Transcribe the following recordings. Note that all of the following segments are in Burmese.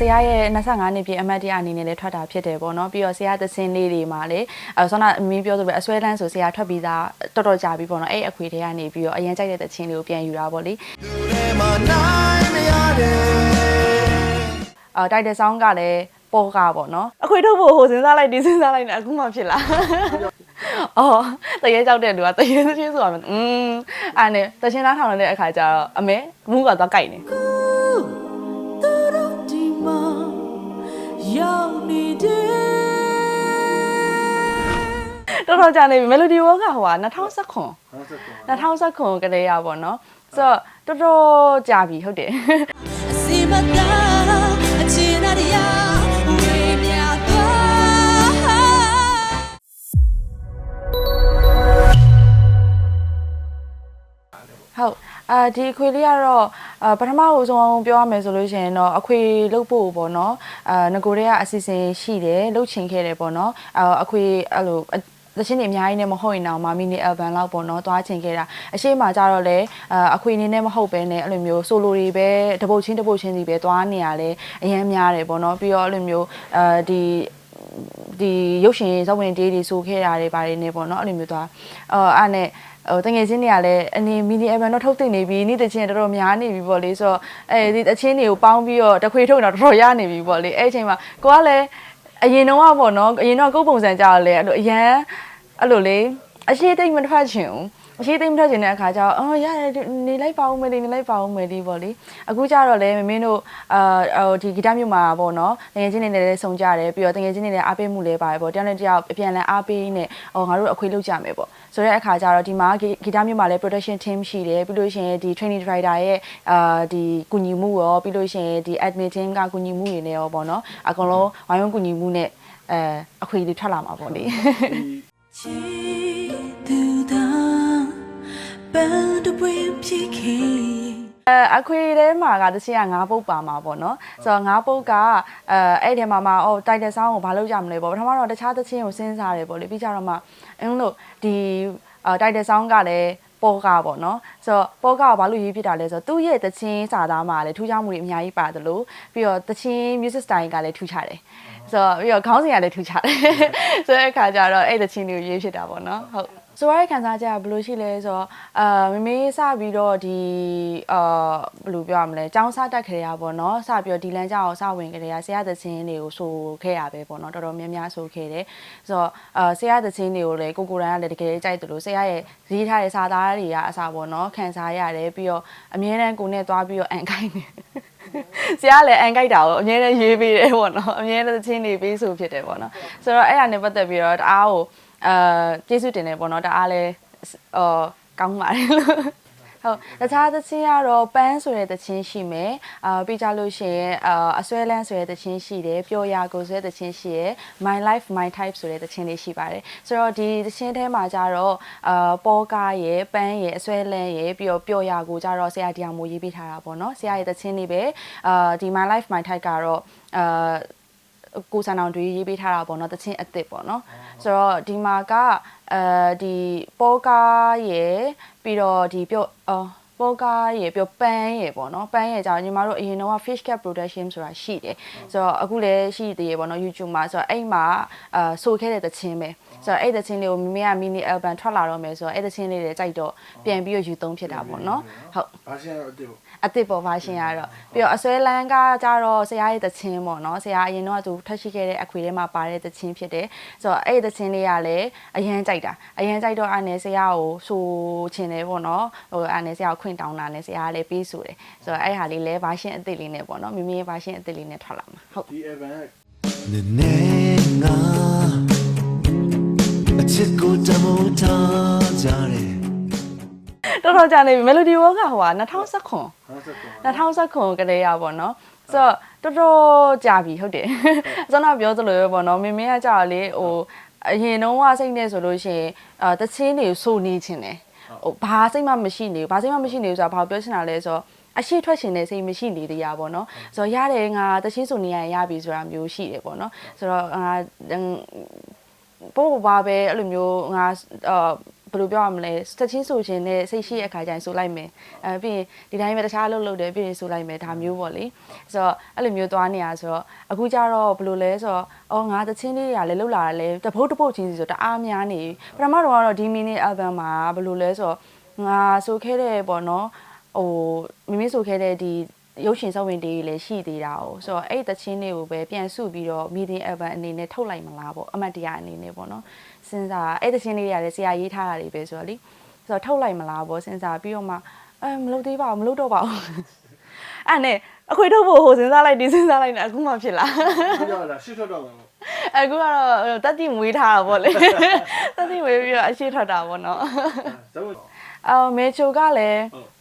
ဆရာရဲ့25နှစ်ပြည့်အမတ်တရားအနေနဲ့လည်းထွက်တာဖြစ်တယ်ပေါ့နော်ပြီးတော့ဆရာသစင်းလေးတွေမှာလည်းအဲဆောနာမင်းပြောဆိုပဲအစွဲတန်းဆိုဆရာထွက်ပြီးသားတော်တော်ကြာပြီပေါ့နော်အဲ့အခွေတွေကနေပြီးတော့အရင်ကြိုက်တဲ့သချင်းလေးကိုပြန်ယူတာပေါ့လေအော်တိုက်တဲ့ဆောင်းကလည်းပေါ်ကပေါ့နော်အခွေထုတ်ဖို့ဟိုစဉ်းစားလိုက်ဒီစဉ်းစားလိုက်နေအခုမှဖြစ်လာအော်တရေကြောက်တဲ့လူကတရေသချင်းဆိုတာอืมအဲ့နဲ့သချင်းသားထောင်နေတဲ့အခါကျတော့အမေမူးကတော့ကြိုက်နေ တယ်တော်တော်ကြာနေပြီ Melody World ကဟိုက2019 2019ကလေးရပါတော့ဆိုတော့တော်တော်ကြာပြီဟုတ်တယ်အစီမသာအချင်ရရ အာဒီအခွေလေးကတော့အာပထမအဆုံးပြောရမယ်ဆိုလို့ရှိရင်တော့အခွေလုတ်ဖို့ပေါ့နော်အာငကိုတွေကအစီအစဉ်ရှိတယ်လုတ်ချင်ခဲ့တယ်ပေါ့နော်အာအခွေအဲ့လိုသချင်းတွေအများကြီးနဲ့မဟုတ်ရင်တော့မမီနီအယ်ဘမ်လောက်ပေါ့နော်သွားချင်ခဲ့တာအရှိမကြတော့လေအာအခွေအနေနဲ့မဟုတ်ပဲနဲ့အဲ့လိုမျိုးဆိုလိုတွေပဲတပုတ်ချင်းတပုတ်ချင်းစီပဲသွားနေရလဲအရင်များတယ်ပေါ့နော်ပြီးတော့အဲ့လိုမျိုးအာဒီဒီရုပ်ရှင်ဇဝင်တေးတွေဆိုခဲ့တာတွေပါတယ်နေပေါ့နော်အဲ့လိုမျိုးသွားအော်အဲ့နဲ့ ဟိုတငယ်ချင်းတွေကလည်းအနေမီနီအယ်ဘန်တော့ထုတ်သိနေပြီနေ့တချင်းတော်တော်များနေပြီပေါ့လေဆိုတော့အဲဒီတချင်းတွေကိုပေါင်းပြီးတော့တခွေထုတ်တော့တော်တော်ရနေပြီပေါ့လေအဲ့အချိန်မှာကိုကလည်းအရင်တော့ကပေါ့နော်အရင်တော့ကိုယ်ပုံစံကြတော့လေအဲ့လိုအရန်အဲ့လိုလေအရှိတိတ်မထွက်ချင်ဘူး အရှိသိမ့်ထွက်ချင်တဲ့အခါကျတော့အော်ရတယ်နေလိုက်ပါဦးမယ်လေနေလိုက်ပါဦးမယ်လေပေါ့လေအခုကျတော့လေမမင်းတို့အာဟိုဒီဂီတမျိုးမှာပေါ့နော်တကယ်ချင်းနေလည်းစုံကြတယ်ပြီးတော့တကယ်ချင်းနေလည်းအားပေးမှုလည်းပါတယ်ပေါ့တယောက်နဲ့တယောက်အပြန်လည်အားပေးနေဟောငါတို့အခွေးလုပ်ကြမယ်ပေါ့ဆိုတဲ့အခါကျတော့ဒီမှာဂီတမျိုးမှာလည်း production team ရှိတယ်ပြီးလို့ရှိရင်ဒီ training director ရဲ့အာဒီကုညီမှုရောပြီးလို့ရှိရင်ဒီ admin team ကကုညီမှုတွေနဲ့ရောပေါ့နော်အကုန်လုံးဝိုင်းဝန်းကုညီမှုနဲ့အဲအခွေလေးထွက်လာမှာပေါ့လေ အဲအခွေထဲမှာကတချင်ကငါးပုတ်ပါမှာပေါ့နော်ဆိုတော့ငါးပုတ်ကအဲအဲ့ဒီမှာမှာအော်တိုက်တဲ့ဆောင်းကိုဘာလုပ်ကြမလဲပေါ့ပထမတော့တခြားတချင်းကိုစဉ်းစားတယ်ပေါ့လေပြီးကြတော့မှအင်းလို့ဒီအဲတိုက်တဲ့ဆောင်းကလည်း ပေါ်ကပေါ့နော်ဆိုတော့ပေါ်ကကဘာလို့ရေးဖြစ်တာလဲဆိုတော့သူ့ရဲ့တချင်းစာသားမှာလည်းထူးခြားမှုတွေအများကြီးပါတယ်လို့ပြီးတော့တချင်း music style ကလည်းထူးခြားတယ်ဆိုတော့ပြီးတော့ခေါင်းစဉ်ကလည်းထူးခြားတယ်ဆိုတဲ့အခါကျတော့အဲ့တချင်းတွေကိုရေးဖြစ်တာပေါ့နော်ဟုတ်ဆိုရတဲ့ခံစားချက်ကဘယ်လိုရှိလဲဆိုတော့အာမမေစပြီးတော့ဒီအာဘယ်လိုပြောရမလဲចောင်းစားတက်ခရရပေါ့နော်စပြီးတော့ဒီလမ်းကြောင်းစဝင်ခရရဆရာသချင်းတွေကိုဆိုခဲ့ရပဲပေါ့နော်တော်တော်များများဆိုခဲ့တယ်ဆိုတော့အာဆရာသချင်းတွေကိုလည်းကိုကိုရန်ကလည်းတကယ်ကြိုက်တယ်လို့ဆရာရဲ့ရေးထားတဲ့စာသားတွေကအစားပေါ့နော်ခံစားရတယ်ပြီးတော့အမြဲတမ်းကိုနဲ့သွားပြီးတော့အန်ခိုင်းနေဆရာလည်းအန်ကြိုက်တာကိုအမြဲတမ်းရေးပေးတယ်ပေါ့နော်အမြဲတမ်းချင်းနေပေးဆိုဖြစ်တယ်ပေါ့နော်ဆိုတော့အဲ့ဒါနဲ့ပတ်သက်ပြီးတော့တအားကိုအာကျေးဇူးတင်တယ်ပေါ့နော်တအားလည်းအော်ကောင်းပါတယ်လို့ ဟုတ်တခြားသချင်းကတော့ပန်းဆိုတဲ့သချင်းရှိမယ်အာပြီးကြလို့ရှိရင်အာအစွဲလန်းဆိုတဲ့သချင်းရှိတယ်ပျော်ရာကိုဆိုတဲ့သချင်းရှိရယ် my life my type ဆိုတဲ့သချင်းလေးရှိပါတယ်ဆိုတော့ဒီသချင်းထဲမှာကြတော့အာပေါ်ကားရယ်ပန်းရယ်အစွဲလန်းရယ်ပြီးတော့ပျော်ရာကိုကြတော့ဆရာတရားမိုးရေးပေးထားတာပေါ့နော်ဆရာရဲ့သချင်းလေးပဲအာဒီ my life my type ကတော့အာ ကိုစံအောင်တွေရေးပေးထားတာပေါ့နော်တချင်းအစ်စ်ပေါ့နော်ဆိုတော့ဒီမှာကအဲဒီပေါ်ကားရယ်ပြီးတော့ဒီပြော့အော် ပေါ်ကားရယ်ပြောပန်းရယ်ပေါ့နော်ပန်းရယ်ကြောင့်ညီမတို့အရင်တော့ fish cap production ဆိုတာရှိတယ်ဆိုတော့အခုလည်းရှိသေးရပေါ့နော် YouTube မှာဆိုတော့အဲ့မှာအာဆိုခဲ့တဲ့တခြင်းပဲဆိုတော့အဲ့တခြင်းလေးကိုမိမိက mini album ထွက်လာတော့မယ်ဆိုတော့အဲ့တခြင်းလေးတွေကြိုက်တော့ပြန်ပြီးတော့ယူသုံးဖြစ်တာပေါ့နော်ဟုတ်ဘာရှင်းတော့အစ်ပေါ့အစ်စ်ပေါ်ပါရှင်ရတော့ပြီးတော့အစွဲလန်းကကြတော့ဆရာရဲ့တခြင်းပေါ့နော်ဆရာအရင်တော့သူထက်ရှိခဲ့တဲ့အခွေထဲမှာပါတဲ့တခြင်းဖြစ်တယ်ဆိုတော့အဲ့ဒီတခြင်းလေးကလည်းအရန်ကြိုက်တာအရန်ကြိုက်တော့အဲ့နဲ့ဆရာကိုဆိုချင်တယ်ပေါ့နော်ဟိုအဲ့နဲ့ဆရာကိုခွင့်တောင်းတာနဲ့ဆရာကလည်းပေးဆိုတယ်ဆိုတော့အဲ့ဟာလေးလည်းဘာရှင်အစ်စ်လေးနဲ့ပေါ့နော်မိမိရဲ့ဘာရှင်အစ်စ်လေးနဲ့ထွက်လာမှာဟုတ်ဒီ event နည်းနည်းငါအချစ်ကိုတမိုးထားကြတယ်တော်တော်ကြာနေပြီ Melody World ကဟိုက2019 59 2019ကလေးရပါတော့ဆိုတော့တော်တော်ကြာပြီဟုတ်တယ်ကျွန်တော်ပြောသလိုပဲပေါ့နော်မင်းမင်းကကြာလေဟိုအရင်တုန်းကစိတ်နဲ့ဆိုလို့ရှိရင်အာတချင်းတွေစိုးနေခြင်းတယ် ဟိုဘာစိတ်မှမရှိနေဘူးဘာစိတ်မှမရှိနေဘူးဆိုတာဘာပြောချင်တာလဲဆိုတော့အရှိထွက်ရှင်တဲ့စိတ်မရှိနေသေးရပါတော့ဆိုတော့ရတယ်ငါတချင်းစုနေရရင်ရပြီဆိုတာမျိုးရှိတယ်ပေါ့နော်ဆိုတော့ငါပို့ပါပဲအဲ့လိုမျိုးငါအာ ဘယ်လိုပြောရမလဲတချင်းဆိုခြင်းနဲ့စိတ်ရှိတဲ့အခါကျရင်ဆိုလိုက်မယ်အဲပြီးရင်ဒီတိုင်းပဲတခြားအလုပ်လုပ်တယ်ပြီးရင်ဆိုလိုက်မယ်ဒါမျိုးပေါ့လေဆိုတော့အဲ့လိုမျိုးသွားနေရဆိုတော့အခုကျတော့ဘယ်လိုလဲဆိုတော့အော်ငါတချင်းလေးတွေကလည်းလှုပ်လာတာလဲတပုတ်တပုတ်ချင်းစီဆိုတော့တအားများနေပြီပထမတော့ကတော့ဒီ mini album မှာဘယ်လိုလဲဆိုတော့ငါဆိုခဲ့တဲ့ပေါ့နော်ဟိုမိမိဆိုခဲ့တဲ့ဒီ ရုပ်ရှင်စောင့်ဝင်တေးတွေလည်းရှိသေးတာ哦ဆိုတော့အဲ့ဒီတချင်းလေးကိုပဲပြန်စုပြီးတော့ meeting album အနေနဲ့ထုတ်လိုက်မလားပေါ့အမှတ်တရအနေနဲ့ပေါ့နော်စဉ်းစားအဲ့ဒီတချင်းလေးတွေကလည်းဆရာရေးထားတာတွေပဲဆိုတော့လေဆိုတော့ထုတ်လိုက်မလားပေါ့စဉ်းစားပြီးတော့မှအဲမလုပ်သေးပါဘူးမလုပ်တော့ပါဘူးအဲ့နဲ့အခွေထုတ်ဖို့ဟိုစဉ်းစားလိုက်ဒီစဉ်းစားလိုက်နေအခုမှဖြစ်လာပြောရတာရှစ်ထွက်တော့မှာပေါ့အခုကတော့တက်တိမွေးထားတာပေါ့လေတက်တိမွေးပြီးတော့အရှိထွက်တာပေါ့နော်ဇဝတ်အော်မေချိုကလည်းဟုတ်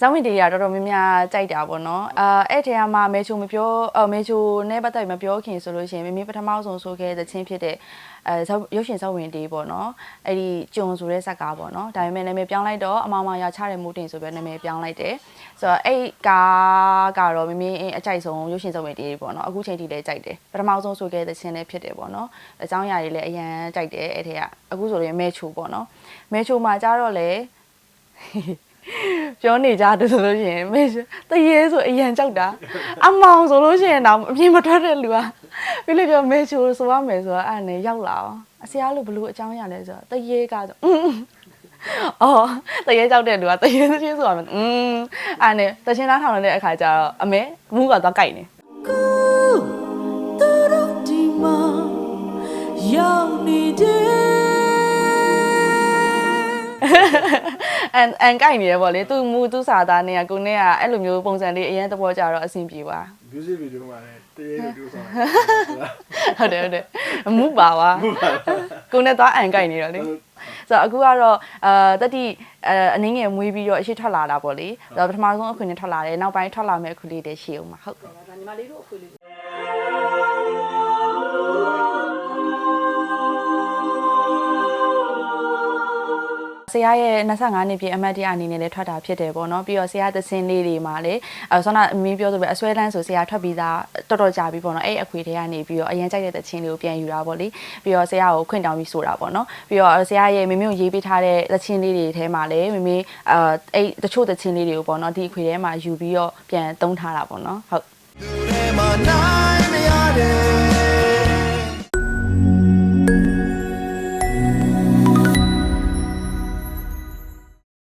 ဇောင်းဝင်တေးရတော်တော်များများကြိုက်တာပေါ့နော်အာအဲ့ထဲမှာမေချိုမပြောအော်မေချိုနဲ့ပတ်သက်ပြီးမပြောခင်ဆိုလို့ရှိရင်မိမိပထမဆုံးဆိုခဲ့တဲ့ချင်းဖြစ်တဲ့အဲဇောင်းရုပ်ရှင်ဇောင်းဝင်တေးပေါ့နော်အဲ့ဒီကျုံဆိုတဲ့ဇက်ကားပေါ့နော်ဒါပေမဲ့နာမည်ပြောင်းလိုက်တော့အမောင်မောင်ရချတဲ့မူတင်ဆိုပြီးနာမည်ပြောင်းလိုက်တယ်ဆိုတော့အဲ့ကားကတော့မိမိအကြိုက်ဆုံးရုပ်ရှင်ဇောင်းဝင်တေးပေါ့နော်အခုချိန်ထိလည်းကြိုက်တယ်ပထမဆုံးဆိုခဲ့တဲ့ချင်းလည်းဖြစ်တယ်ပေါ့နော်အကြောင်းအရာတွေလည်းအရန်ကြိုက်တယ်အဲ့ထဲကအခုဆိုရင်မေချိုပေါ့နော်မေချိုမှာကြတော့လေ ပြောနေကြတယ်ဆိုလို့ရှိရင်မေတရေဆိုအရန်ကြောက်တာအမောင်ဆိုလို့ရှိရင်တော့အပြင်မထွက်တဲ့လူကပြီးလို့ပြောမေချိုဆိုရမယ်ဆိုတော့အဲ့ဒါနဲ့ရောက်လာအောင်အစရာလို့ဘလို့အကြောင်းရလဲဆိုတော့တရေကဆိုอืมအော်တရေကြောက်တဲ့လူကတရေသချင်းဆိုရမယ်อืมအဲ့နဲ့တချင်းသားထောင်နေတဲ့အခါကျတော့အမေမူးကသွားကြိုက်နေ ကူသူတို့ဒီမှာရောက်နေတယ် အန်အန်ကြိုက်နေရပေါ့လေသူမူသူစာသားနဲ့ကကိုနဲ့ကအဲ့လိုမျိုးပုံစံလေးအရင်သဘောကျတော့အဆင်ပြေပါ music video မှာလည်းတရေလိုပြောဆောင်ဟုတ်တယ်ဟုတ်တယ်အမှုပါပါကိုနဲ့သွားအန်ကြိုက်နေတော့လေဆိုတော့အခုကတော့အာတတိအအနည်းငယ်မွေးပြီးတော့အရှိထွက်လာတာပေါ့လေဆိုတော့ပထမဆုံးအခွင့်နဲ့ထွက်လာတယ်နောက်ပိုင်းထွက်လာမယ့်အခုလေးတည်းရှိအောင်ပါဟုတ်ဒါညီမလေးတို့အခွင့်လေး ဆရာရဲ့25နှစ်ပြည့်အမတ်တရအနေနဲ့လည်းထွက်တာဖြစ်တယ်ပေါ့နော်ပြီးတော့ဆရာသစင်းလေးတွေမှာလည်းအဲဆောနာအမီးပြောဆိုပဲအစွဲတန်းဆိုဆရာထွက်ပြီးသားတော်တော်ကြာပြီပေါ့နော်အဲ့အခွေထဲကနေပြီးတော့အရင်ကြိုက်တဲ့သချင်းလေးကိုပြန်ယူတာပေါ့လေပြီးတော့ဆရာကိုခွင့်တောင်းပြီးဆိုတာပေါ့နော်ပြီးတော့ဆရာရဲ့မိမိကိုရေးပေးထားတဲ့သချင်းလေးတွေထဲမှာလည်းမိမိအဲအဲ့တချို့သချင်းလေးတွေကိုပေါ့နော်ဒီအခွေထဲမှာယူပြီးတော့ပြန်သုံးထားတာပေါ့နော်ဟုတ်